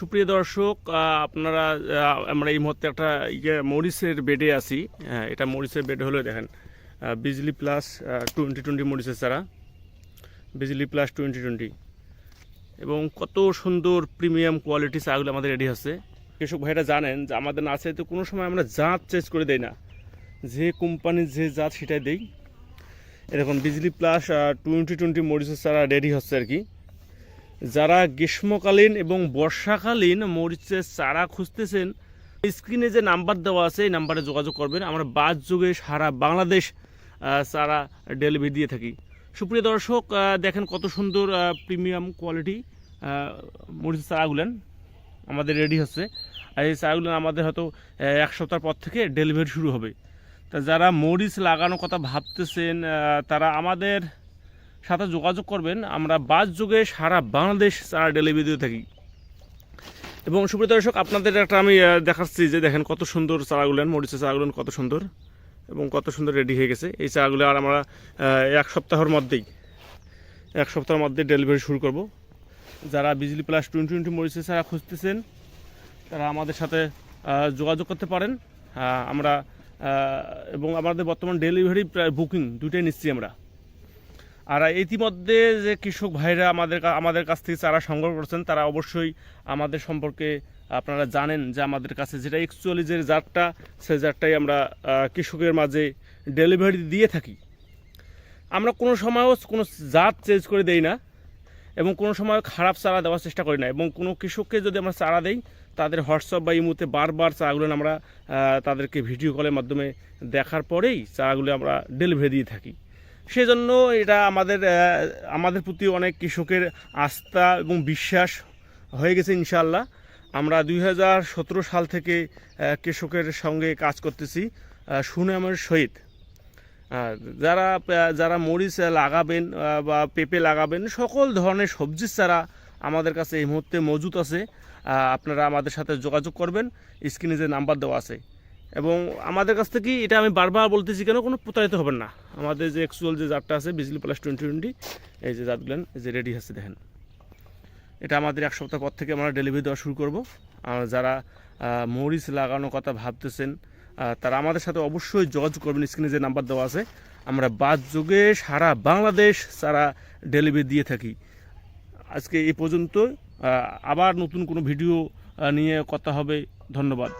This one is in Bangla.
সুপ্রিয় দর্শক আপনারা আমরা এই মুহূর্তে একটা ইয়ে মরিচের বেডে আছি। হ্যাঁ, এটা মরিচের বেড হলো দেখেন বিজলি প্লাস টোয়েন্টি টোয়েন্টি মরিচের চারা। বিজলি প্লাস টোয়েন্টি টোয়েন্টি এবং কত সুন্দর প্রিমিয়াম কোয়ালিটি চাগুলো আমাদের রেডি আছে। কৃষক ভাইরা জানেন যে আমাদের নার্সারিতে কোনো সময় আমরা জাত চেঞ্জ করে দেই না। যে কোম্পানির যে জাত সেটাই দেই। এরকম বিজলি প্লাস টোয়েন্টি টোয়েন্টি মরিচের চারা রেডি হচ্ছে আর কি। যারা গ্রীষ্মকালীন এবং বর্ষাকালীন মরিচের চারা খুঁজতেছেন, স্ক্রিনে যে নাম্বার দেওয়া আছে, এই নাম্বারে যোগাযোগ করবেন। আমরা বাস যুগে সারা বাংলাদেশ চারা ডেলিভারি দিয়ে থাকি। সুপ্রিয় দর্শক দেখেন কত সুন্দর প্রিমিয়াম কোয়ালিটি মরিচের চারাগুলেন আমাদের রেডি হচ্ছে। আর এই চারাগুলো আমাদের হয়তো এক সপ্তাহ পর থেকে ডেলিভারি শুরু হবে। তা যারা মরিচ লাগানোর কথা ভাবতেছেন তারা আমাদের সাথে যোগাযোগ করবেন। আমরা বাস যুগে সারা বাংলাদেশ চারা ডেলিভারি দিয়ে থাকি। এবং সুপ্রিয় দর্শক, আপনাদের একটা আমি দেখাচ্ছি যে দেখেন কত সুন্দর চারাগুলেন মরিচের চারাগুলেন কত সুন্দর এবং কত সুন্দর রেডি হয়ে গেছে। এই চারাগুলো আর আমরা এক সপ্তাহের মধ্যেই, এক সপ্তাহের মধ্যে ডেলিভারি শুরু করব। যারা বিজলি প্লাস টোয়েন্টি টোয়েন্টি মরিচের চারা খুঁজতেছেন, তারা আমাদের সাথে যোগাযোগ করতে পারেন। আমরা এবং আমাদের বর্তমান ডেলিভারি প্রায় বুকিং দুটোই নিচ্ছি আমরা। আর ইতিমধ্যে যে কৃষক ভাইরা আমাদের আমাদের কাছ থেকে চারা সংগ্রহ করছেন, তারা অবশ্যই আমাদের সম্পর্কে আপনারা জানেন যে আমাদের কাছে যেটা অ্যাকচুয়ালি যে জাতটা, সেই জাতটাই আমরা কৃষকের মাঝে ডেলিভারি দিয়ে থাকি। আমরা কোনো সময়ও কোনো জাত চেঞ্জ করে দেই না এবং কোনো সময় খারাপ চারা দেওয়ার চেষ্টা করি না এবং কোনো কৃষককে যদি আমরা চারা দেই, তাদের হোয়াটসঅ্যাপ বা ইমুতে বারবার চারাগুলো আমরা তাদেরকে ভিডিও কলের মাধ্যমে দেখার পরেই চারাগুলো আমরা ডেলিভারি দিয়ে থাকি। সেজন্য এটা আমাদের আমাদের প্রতি অনেক কৃষকের আস্থা এবং বিশ্বাস হয়ে গেছে ইনশাল্লাহ আমরা দুই হাজার সতেরো সাল থেকে কৃষকের সঙ্গে কাজ করতেছি সুনামের সহিত। যারা যারা মরিচ লাগাবেন বা পেঁপে লাগাবেন, সকল ধরনের সবজির চারা আমাদের কাছে এই মুহূর্তে মজুত আছে। আপনারা আমাদের সাথে যোগাযোগ করবেন। স্ক্রিনে যে নাম্বার দেওয়া আছে এবং আমাদের কাছ থেকে এটা আমি বারবার বলতেছি কেন, কোনো প্রতারিত হবেন না। আমাদের যে অ্যাকচুয়াল যে জাতটা আছে বিজলি প্লাস টোয়েন্টি টোয়েন্টি এই যে জাতগুলেন এই যে রেডি আছে, দেখেন। এটা আমাদের এক সপ্তাহ পর থেকে আমরা ডেলিভারি দেওয়া শুরু করব। আর যারা মরিচ লাগানোর কথা ভাবতেছেন তারা আমাদের সাথে অবশ্যই যোগাযোগ করবেন স্ক্রিনে যে নাম্বার দেওয়া আছে। আমরা বাদ যুগে সারা বাংলাদেশ, সারা ডেলিভারি দিয়ে থাকি। আজকে এই পর্যন্ত আবার নতুন কোনো ভিডিও নিয়ে কথা হবে। ধন্যবাদ।